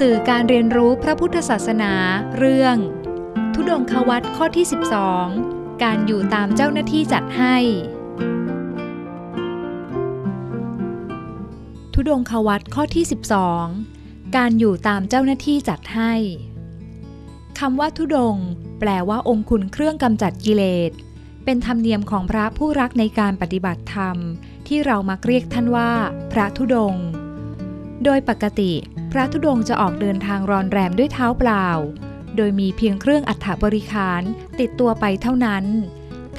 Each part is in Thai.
สื่อการเรียนรู้พระพุทธศาสนา เรื่อง ทุดงควัตข้อที่ 12 การอยู่ตามเจ้าหน้าที่จัดให้ ทุดงควัตข้อที่ 12 การอยู่ตามเจ้าหน้าที่จัดให้คำว่าทุดง แปลว่าองคุณเครื่องกำจัดกิเลส เป็นธรรมเนียมของพระผู้รักในการปฏิบัติธรรม ที่เรามักเรียกท่านว่า พระทุดง โดยปกติพระธุดงค์จะออกเดินทางรอนแรมด้วยเท้าเปล่า โดยมีเพียงเครื่องอัฐบริคารติดตัวไปเท่านั้น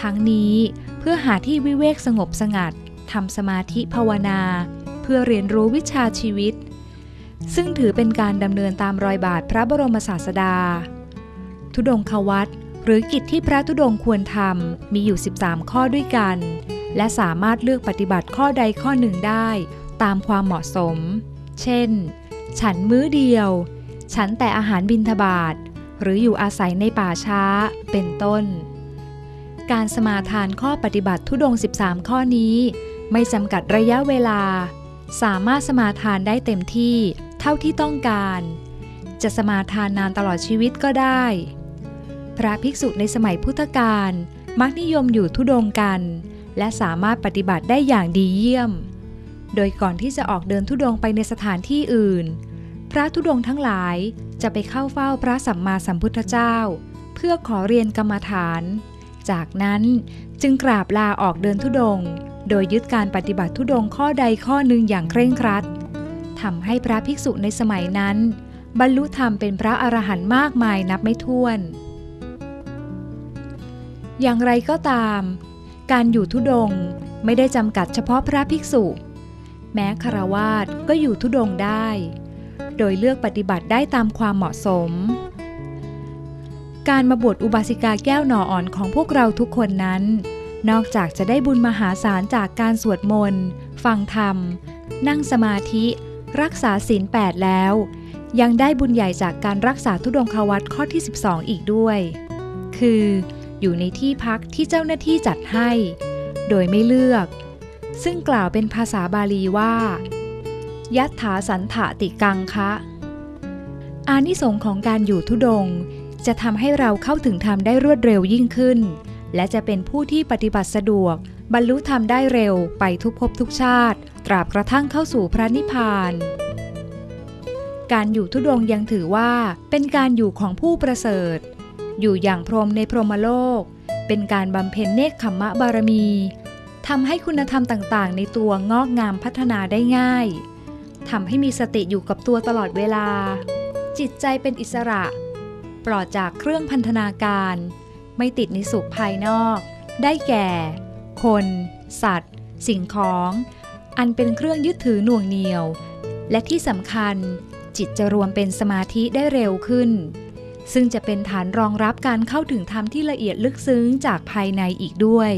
ทั้งนี้เพื่อหาที่วิเวกสงบสงัดทำสมาธิภาวนา เพื่อเรียนรู้วิชาชีวิต ซึ่งถือเป็นการดำเนินตามรอยบาทพระบรมศาสดาทุดงควัตหรือกิจที่พระธุดงค์ควรทำมีอยู่ 13 ข้อด้วยกัน และสามารถเลือกปฏิบัติข้อใดข้อหนึ่งได้ ตามความเหมาะสม เช่น ฉันมื้อเดียว ฉันแต่อาหารบินทบาท หรืออยู่อาศัยในป่าช้า เป็นต้น การสมาทานข้อปฏิบัติทุดง 13 ข้อนี้ ไม่จำกัดระยะเวลา สามารถสมาทานได้เต็มที่เท่าที่ต้องการ จะสมาทานนานตลอดชีวิตก็ได้ พระภิกษุในสมัยพุทธกาลมักนิยมอยู่ทุดงกัน และสามารถปฏิบัติได้อย่างดีเยี่ยม โดยก่อนที่จะออกเดินทุดงไปในสถานที่อื่น พระทุดงทั้งหลายจะไปเข้าเฝ้าพระสัมมาสัมพุทธเจ้า เพื่อขอเรียนกรรมฐาน จากนั้นจึงกราบลาออกเดินทุดง โดยยึดการปฏิบัติทุดงข้อใดข้อหนึ่งอย่างเคร่งครัดทำให้พระภิกษุในสมัยนั้น บรรลุธรรมเป็นพระอรหันต์มากมายนับไม่ถ้วน อย่างไรก็ตาม การอยู่ทุดงไม่ได้จำกัดเฉพาะพระภิกษุ แม้คารวาสก็อยู่ทุดงได้ โดยเลือกปฏิบัติได้ตามความเหมาะสม การมาบวชอุบาสิกาแก้วหน่ออ่อนของพวกเราทุกคนนั้น นอกจากจะได้บุญมหาศาลจากการสวดมนต์ฟังธรรม นั่งสมาธิ รักษาศีลแปดแล้ว ยังได้บุญใหญ่จากการรักษาทุดงควัตข้อที่ 12 อีกด้วย คือ อยู่ในที่พักที่เจ้าหน้าที่จัดให้ โดยไม่เลือก ซึ่งกล่าวเป็นภาษาบาลีว่า ยัตถาสันถติกังคะ อานิสงค์ของการอยู่ทุดง จะทำให้เราเข้าถึงธรรมได้รวดเร็วยิ่งขึ้น และจะเป็นผู้ที่ปฏิบัติสะดวก บรรลุธรรมได้เร็วไปทุกภพทุกชาติ ตราบกระทั่งเข้าสู่พระนิพพานการอยู่ทุดงยังถือว่าเป็นการอยู่ของผู้ประเสริฐ อยู่อย่างพรหมในพรหมโลก เป็นการบำเพ็ญเนคขมมะบารมี ทำให้คุณธรรมต่างๆ ในตัวงอกงามพัฒนาได้ง่ายทำให้มีสติอยู่กับตัวตลอดเวลา จิตใจเป็นอิสระ ปลอดจากเครื่องพันธนาการ ไม่ติดในสุขภายนอก ได้แก่ คน สัตว์ สิ่งของ อันเป็นเครื่องยึดถือหน่วงเหนียว และที่สำคัญ จิตจะรวมเป็นสมาธิได้เร็วขึ้น ซึ่งจะเป็นฐานรองรับการเข้าถึงธรรมที่ละเอียดลึกซึ้งจากภายในอีกด้วย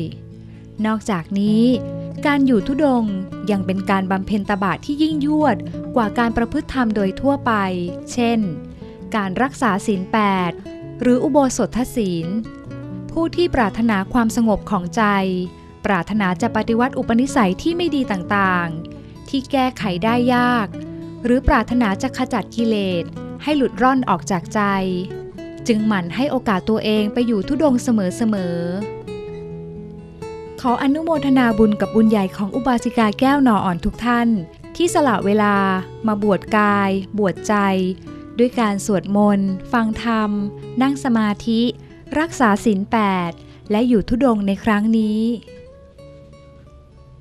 นอกจากนี้ การอยู่ทุดงยังเป็นการบำเพ็ญตบะที่ยิ่งยวดกว่าการประพฤติธรรมโดยทั่วไป เช่น การรักษาศีลแปดหรืออุโบสถศีล ผู้ที่ปรารถนาความสงบของใจ ปรารถนาจะปฏิวัติอุปนิสัยที่ไม่ดีต่างๆ ที่แก้ไขได้ยาก หรือปรารถนาจะขจัดกิเลสให้หลุดร่อนออกจากใจ จึงหมั่นให้โอกาสตัวเองไปอยู่ทุดงเสมอๆ ออนุโมทนาบุญกับบุญใหญ่ของอุบาสิกาแก้วหน่ออ่อนทุกท่าน ที่สละเวลา มาบวชกาย บวชใจ ด้วยการสวดมนต์ ฟังธรรม นั่งสมาธิ รักษาศีลแปดและอยู่ทุดงในครั้งนี้